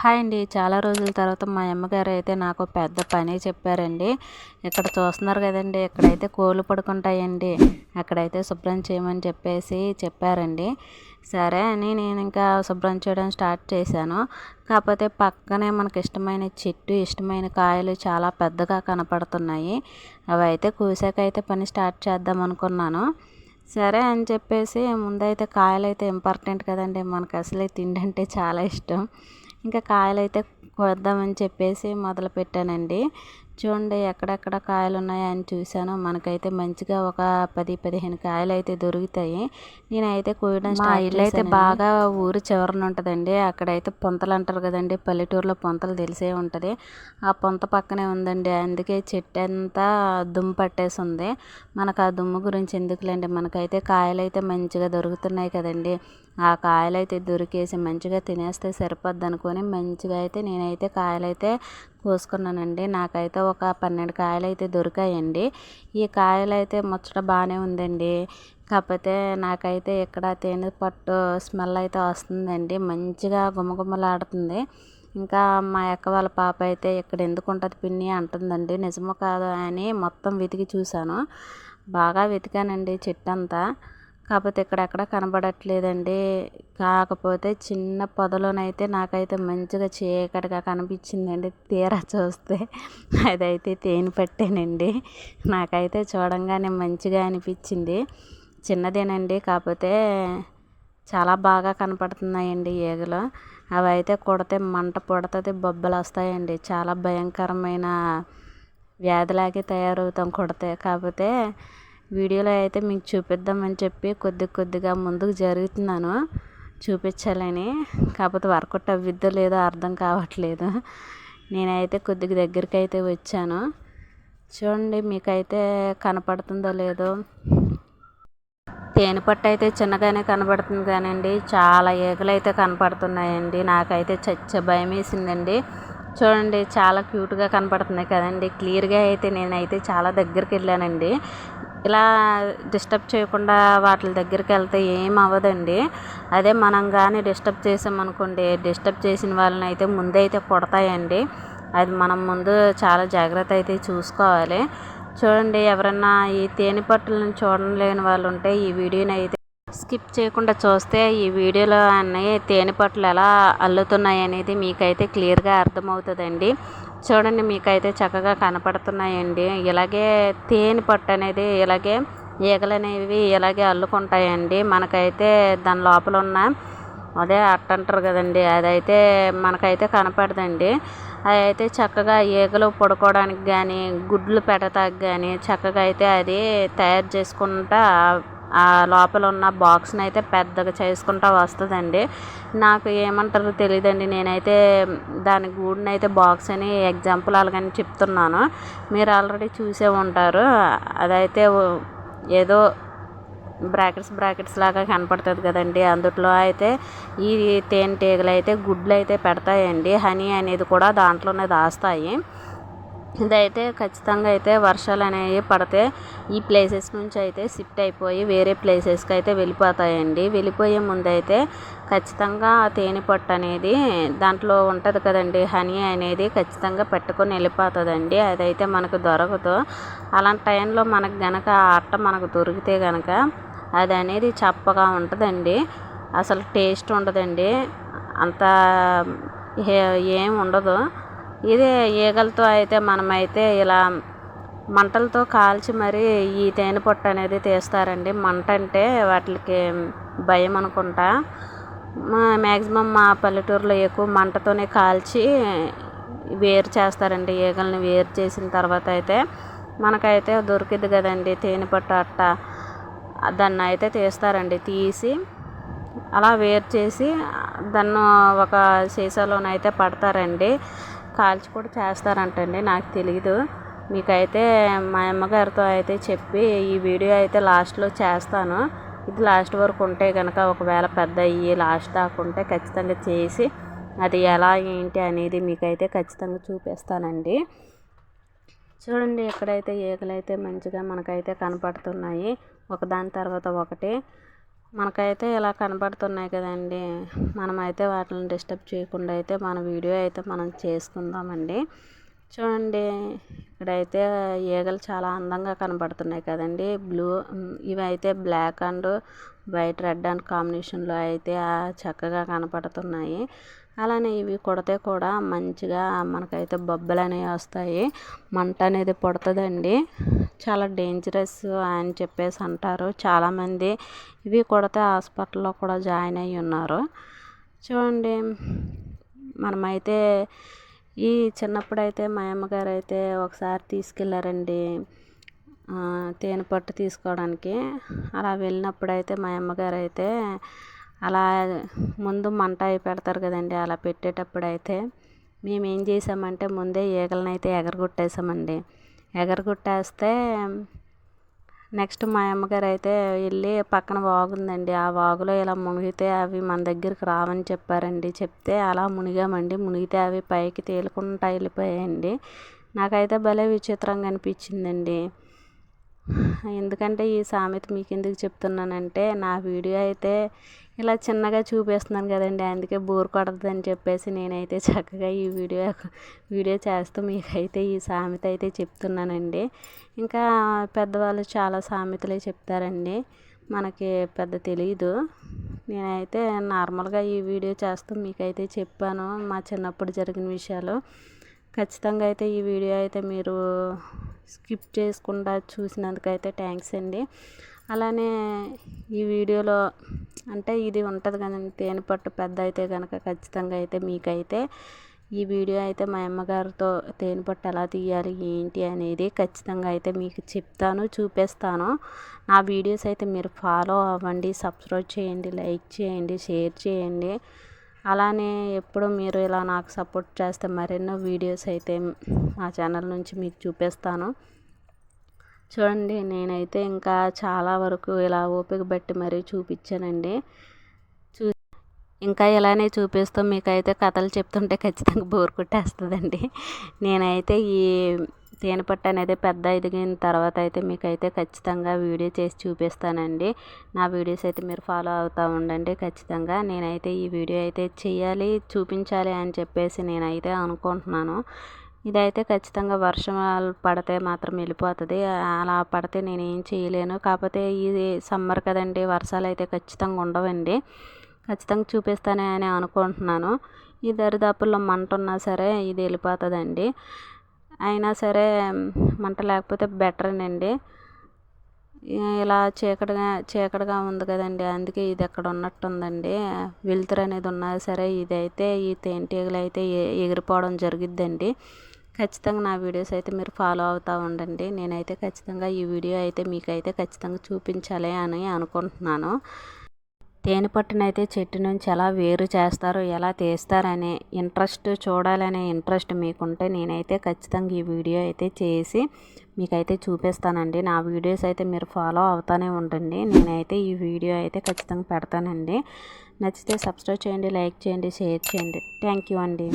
Hi అండి. చాలా రోజుల తర్వాత మా అమ్మగారు అయితే నాకు పెద్ద పని చెప్పారండి. ఇక్కడ చూస్తున్నారు కదండి ఇక్కడైతే కోళ్ళు పడుకుంటాయండి. అక్కడైతే శుభ్రం చేయమని చెప్పేసి చెప్పారండి. సరే అని నేను ఇంకా శుభ్రం చేయడం స్టార్ట్ చేశాను. కాకపోతే పక్కనే మనకి ఇష్టమైన చెట్టు ఇష్టమైన కాయలు చాలా పెద్దగా కనపడుతున్నాయి. అవి అయితే కూసాకైతే పని స్టార్ట్ చేద్దాం అనుకున్నాను. సరే అని చెప్పేసి ముందైతే కాయలు అయితే ఇంపార్టెంట్ కదండి. మనకు అసలే తిండి అంటే చాలా ఇష్టం. ఇంకా కాయలు అయితే కోద్దామని చెప్పేసి మొదలు పెట్టానండి చూడండి ఎక్కడెక్కడ కాయలు ఉన్నాయని చూశాను. మనకైతే మంచిగా ఒక పది పదిహేను కాయలు అయితే దొరుకుతాయి. నేనైతే కోయడం మా ఇల్లు అయితే బాగా ఊరు చివరన ఉంటుందండి. అక్కడైతే పొంతలు అంటారు కదండి పల్లెటూరులో పొంతలు తెలిసే ఉంటుంది. ఆ పొంత పక్కనే ఉందండి. అందుకే చెట్టు అంతా దుమ్ము పట్టేసి ఉంది. మనకు ఆ దుమ్ము గురించి ఎందుకులేండి? మనకైతే కాయలు అయితే మంచిగా దొరుకుతున్నాయి కదండి. ఆ కాయలైతే దొరికేసి మంచిగా తినేస్తే సరిపోద్ది అనుకొని మంచిగా అయితే నేనైతే కాయలైతే కోసుకున్నానండి. నాకైతే ఒక పన్నెండు కాయలు అయితే దొరికాయండి. ఈ కాయలు అయితే ముచ్చట బాగానే ఉందండి. కాకపోతే నాకైతే ఇక్కడ తేనె పట్టు స్మెల్ అయితే వస్తుందండి. మంచిగా గుమగుమలాడుతుంది. ఇంకా మా అక్క వాళ్ళ పాప అయితే ఇక్కడ ఎందుకు ఉంటుంది పిన్ని అంటుందండి. నిజమో కాదు అని మొత్తం వెతికి చూశాను. బాగా వెతికానండి చెట్టు అంతా కాకపోతే ఇక్కడెక్కడ కనబడట్లేదండి. కాకపోతే చిన్న పొదలోనైతే నాకైతే మంచిగా చీకటిగా కనిపించిందండి. తీరా చూస్తే అదైతే తేనె పట్టేనండి. నాకైతే చూడంగానే మంచిగా అనిపించింది. చిన్నదేనండి కాకపోతే చాలా బాగా కనపడుతున్నాయండి ఈగలు. అవి అయితే కొడితే మంట పుడుతుంది బొబ్బలు వస్తాయండి. చాలా భయంకరమైన వ్యాధిలాగే తయారవుతాం కొడితే. కాకపోతే వీడియోలో అయితే మీకు చూపిద్దామని చెప్పి కొద్ది కొద్దిగా ముందుకు జరుగుతున్నాను. చూపించాలని. కాకపోతే వర్కౌట్ అవ్విద్దో లేదో అర్థం కావట్లేదు. నేనైతే కొద్దిగా దగ్గరికి అయితే వచ్చాను. చూడండి మీకైతే కనపడుతుందో లేదో. తేనె పట్టు అయితే చిన్నగానే కనబడుతుంది కానివ్వండి చాలా ఈగలు అయితే కనపడుతున్నాయండి. నాకైతే చచ్చ భయం వేసిందండి. చూడండి చాలా క్యూట్గా కనపడుతున్నాయి కదండి. క్లియర్గా అయితే నేనైతే చాలా దగ్గరికి వెళ్ళానండి. ఇలా డిస్టర్బ్ చేయకుండా వాటి దగ్గరికి వెళ్తే ఏం అవ్వదండి. అదే మనం కానీ డిస్టర్బ్ చేసామనుకోండి డిస్టర్బ్ చేసిన వాళ్ళని అయితే ముందే అయితే కొడతాయండి. అది మనం ముందు చాలా జాగ్రత్త అయితే చూసుకోవాలి. చూడండి ఎవరన్నా ఈ తేనె పట్టులను చూడలేని వాళ్ళు ఉంటే ఈ వీడియోని అయితే స్కిప్ చేయకుండా చూస్తే ఈ వీడియోలో అన్నీ తేనె పట్టులు ఎలా అల్లుతున్నాయి అనేది మీకైతే క్లియర్గా అర్థమవుతుందండి. చూడండి మీకైతే చక్కగా కనపడుతున్నాయండి. ఇలాగే తేనె పట్టు అనేది ఇలాగే ఈగలు అనేవి ఇలాగే అల్లుకుంటాయండి. మనకైతే దాని లోపల ఉన్న అదే అట్ట అంటారు కదండి అదైతే మనకైతే కనపడదండి. అది అయితే చక్కగా ఈగలు పడుకోవడానికి కానీ గుడ్లు పెడతాకి కానీ చక్కగా అయితే అది తయారు చేసుకుంటా లోపల ఉన్న బాక్స్ని అయితే పెద్దగా చేసుకుంటూ వస్తుందండి. నాకు ఏమంటారో తెలియదండి నేనైతే దాని గూడుని అయితే బాక్స్ అని ఎగ్జాంపుల్ అలాగని చెప్తున్నాను. మీరు ఆల్రెడీ చూసే ఉంటారు. అదైతే ఏదో బ్రాకెట్స్ బ్రాకెట్స్ లాగా కనపడుతుంది కదండి. అందుట్లో అయితే ఈ తేనెటీగలు అయితే గుడ్లు అయితే పెడతాయండి. హనీ అనేది కూడా దాంట్లోనే దాస్తాయి. ఇదైతే ఖచ్చితంగా అయితే వర్షాలు అనేవి పడితే ఈ ప్లేసెస్ నుంచి అయితే షిఫ్ట్ అయిపోయి వేరే ప్లేసెస్కి అయితే వెళ్ళిపోతాయండి. వెళ్ళిపోయే ముందు అయితే ఖచ్చితంగా ఆ తేనె పొట్టు అనేది దాంట్లో ఉంటుంది కదండి హనీ అనేది ఖచ్చితంగా పెట్టుకొని వెళ్ళిపోతుందండి. అదైతే మనకు దొరకదు. అలాంటి టైంలో మనకు గనక ఆ అట్ట మనకు దొరికితే కనుక అది అనేది చప్పగా ఉంటుందండి. అసలు టేస్ట్ ఉండదండి. అంత ఏం ఉండదు. ఇదే ఈగలతో అయితే మనమైతే ఇలా మంటలతో కాల్చి మరి ఈ తేనె పొట్టు అనేది తీస్తారండి. మంట అంటే వాటికి భయం అనుకుంటా. మ్యాక్సిమం మా పల్లెటూరులో ఎక్కువ మంటతోనే కాల్చి వేరు చేస్తారండి. ఈగల్ని వేరు చేసిన తర్వాత అయితే మనకైతే దొరికిద్ది కదండి తేనె పట్టు అట్ట. దాన్ని అయితే తీస్తారండి. తీసి అలా వేరు చేసి దాన్ని ఒక సీసాలోనైతే పడతారండి. కాల్చి కూడా చేస్తారంటండి నాకు తెలియదు మీకైతే మా అమ్మగారితో అయితే చెప్పి ఈ వీడియో అయితే లాస్ట్లో చేస్తాను. ఇది లాస్ట్ వరకు ఉంటే కనుక ఒకవేళ పెద్ద అయ్యి లాస్ట్ దాకా ఉంటే ఖచ్చితంగా చేసి అది ఎలా ఏంటి అనేది మీకైతే ఖచ్చితంగా చూపిస్తానండి. చూడండి ఎక్కడైతే ఈగలు అయితే మంచిగా మనకైతే కనపడుతున్నాయి ఒకదాని తర్వాత ఒకటి. మనకైతే ఇలా కనబడుతున్నాయి కదండి. మనమైతే వాటిని డిస్టర్బ్ చేయకుండా అయితే మన వీడియో అయితే మనం చేసుకుందామండి. చూడండి ఇక్కడైతే ఈగలు చాలా అందంగా కనబడుతున్నాయి కదండి. బ్లూ ఇవైతే black and white red and కాంబినేషన్లో అయితే చక్కగా కనపడుతున్నాయి. అలానే ఇవి కొడితే కూడా మంచిగా మనకైతే బొబ్బలు అనేవి వస్తాయి. మంట అనేది పుడుతుందండి. చాలా డేంజరస్ అని చెప్పేసి అంటారు. చాలామంది ఇవి కొడితే హాస్పిటల్లో కూడా జాయిన్ అయ్యి ఉన్నారు. చూడండి మనమైతే ఈ చిన్నప్పుడు అయితే మా అమ్మగారు అయితే ఒకసారి తీసుకెళ్ళారండి తేనె పట్టు తీసుకోవడానికి. అలా వెళ్ళినప్పుడైతే మా అమ్మగారు అయితే అలా ముందు మంట అవి పెడతారు కదండి అలా పెట్టేటప్పుడు అయితే మేము ఏం చేసామంటే ముందే ఈగలను అయితే ఎగరగొట్టేసామండి. ఎగరగొట్టేస్తే నెక్స్ట్ మా అమ్మగారు అయితే వెళ్ళి పక్కన వాగుందండి. ఆ వాగులో ఇలా మునిగితే అవి మన దగ్గరికి రావని చెప్పారండి. చెప్తే అలా మునిగామండి. మునిగితే అవి పైకి తేలుకుంటా వెళ్ళిపోయాయండి. నాకైతే భలే విచిత్రంగా అనిపించిందండి. ఎందుకంటే ఈ సామెత మీకు ఎందుకు చెప్తున్నానంటే నా వీడియో అయితే ఇలా చిన్నగా చూపిస్తున్నాను కదండి అందుకే బోర్ కొడదని చెప్పేసి నేనైతే చక్కగా ఈ వీడియో వీడియో చేస్తూ మీకైతే ఈ సామెత అయితే చెప్తున్నానండి. ఇంకా పెద్దవాళ్ళు చాలా సామెతలే చెప్తారండి. మనకి పెద్ద తెలియదు నేనైతే నార్మల్గా ఈ వీడియో చేస్తూ మీకైతే చెప్పాను మా చిన్నప్పుడు జరిగిన విషయాలు. ఖచ్చితంగా అయితే ఈ వీడియో అయితే మీరు స్కిప్ చేసుకుండా చూసినందుకైతే థ్యాంక్స్ అండి. అలానే ఈ వీడియోలో అంటే ఇది ఉంటుంది కదండి తేనెపట్టు పెద్ద అయితే కనుక ఖచ్చితంగా అయితే మీకైతే ఈ వీడియో అయితే మా అమ్మగారితో తేనెపట్టు ఎలా తీయాలి ఏంటి అనేది ఖచ్చితంగా అయితే మీకు చెప్తాను చూపిస్తాను. నా వీడియోస్ అయితే మీరు ఫాలో అవ్వండి సబ్స్క్రైబ్ చేయండి లైక్ చేయండి షేర్ చేయండి. అలానే ఎప్పుడు మీరు ఇలా నాకు సపోర్ట్ చేస్తే మరెన్నో వీడియోస్ అయితే మా ఛానల్ నుంచి మీకు చూపిస్తాను. చూడండి నేనైతే ఇంకా చాలా వరకు ఇలా ఓపిక బట్టి మరీ చూపించానండి. చూ ఇంకా ఇలానే చూపిస్తూ మీకైతే కథలు చెప్తుంటే ఖచ్చితంగా బోర్ కొట్టేస్తుందండి. నేనైతే ఈ తేనెపట్టు అనేది పెద్ద ఎదిగిన తర్వాత అయితే మీకైతే ఖచ్చితంగా వీడియో చేసి చూపిస్తానండి. నా వీడియోస్ అయితే మీరు ఫాలో అవుతూ ఉండండి ఖచ్చితంగా. నేనైతే ఈ వీడియో అయితే చేయాలి చూపించాలి అని చెప్పేసి నేనైతే అనుకుంటున్నాను. ఇదైతే ఖచ్చితంగా వర్షాలు పడితే మాత్రం వెళ్ళిపోతుంది. అలా పడితే నేను ఏం చేయలేను. కాకపోతే ఇది సమ్మర్ కదండి వర్షాలు అయితే ఖచ్చితంగా ఉండవండి. ఖచ్చితంగా చూపిస్తానే అని అనుకుంటున్నాను. ఈ దరిదాపుల్లో మంట ఉన్నా సరే ఇది వెళ్ళిపోతుందండి. అయినా సరే మంట లేకపోతే బెటరేనండి. ఇలా చీకటిగా చీకటిగా ఉంది కదండి. అందుకే ఇది ఎక్కడ ఉన్నట్టు ఉందండి వెలుతురు అనేది ఉన్నా సరే ఇదైతే ఈ తేనెటీగలు అయితే ఎగిరిపోవడం జరిగిద్దండి. ఖచ్చితంగా నా వీడియోస్ అయితే మీరు ఫాలో అవుతూ ఉండండి. నేనైతే ఖచ్చితంగా ఈ వీడియో అయితే మీకైతే ఖచ్చితంగా చూపించాలి అని అనుకుంటున్నాను. తేనె పట్టునైతే చెట్టు నుంచి ఎలా వేరు చేస్తారో ఎలా తీస్తారనే ఇంట్రెస్ట్ చూడాలనే ఇంట్రెస్ట్ మీకుంటే నేనైతే ఖచ్చితంగా ఈ వీడియో అయితే చేసి మీకైతే చూపిస్తానండి. నా వీడియోస్ అయితే మీరు ఫాలో అవుతానే ఉండండి. నేనైతే ఈ వీడియో అయితే ఖచ్చితంగా పెడతానండి. నచ్చితే సబ్స్క్రైబ్ చేయండి లైక్ చేయండి షేర్ చేయండి. థ్యాంక్ యూ అండి.